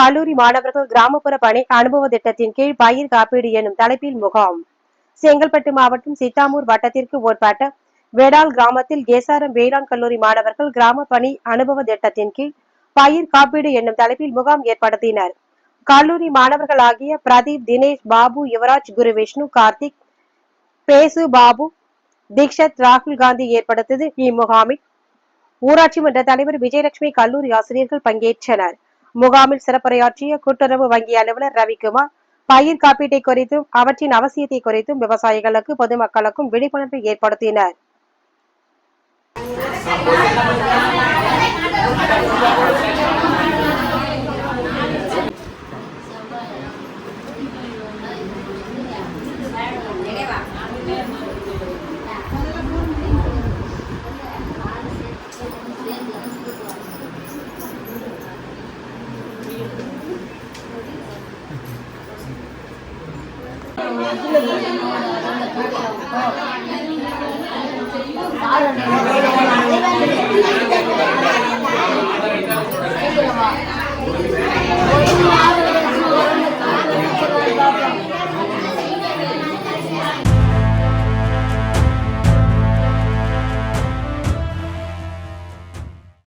கல்லூரி மாணவர்கள் கிராமப்புற பணி அனுபவ திட்டத்தின் கீழ் பயிர் காப்பீடு எனும் தலைப்பில் முகாம். செங்கல்பட்டு மாவட்டம் சித்தாமூர் வட்டத்திற்கு உட்பட்ட வேடால் கிராமத்தில் கேசாரம் வேளாண் கல்லூரி மாணவர்கள் கிராம பணி அனுபவ திட்டத்தின் கீழ் பயிர் காப்பீடு என்னும் தலைப்பில் முகாம் ஏற்படுத்தினர். கல்லூரி மாணவர்களாகிய பிரதீப் தினேஷ் பாபு யுவராஜ் குரு விஷ்ணு கார்த்திக் பேசு பாபு தீக்ஷத் ராகுல் காந்தி ஏற்படுத்தியது இம்முகாமில். ஊராட்சி மன்ற தலைவர் விஜயலட்சுமி கல்லூரி ஆசிரியர்கள் பங்கேற்றனர். முகாமில் சிறப்புரையாற்றிய கூட்டுறவு வங்கி அலுவலர் ரவிக்குமார் பயிர் காப்பீட்டை குறித்தும் அவற்றின் அவசியத்தை குறித்தும் விவசாயிகளுக்கு பொதுமக்களுக்கும் விழிப்புணர்வு ஏற்படுத்தினர். Thank உள்ள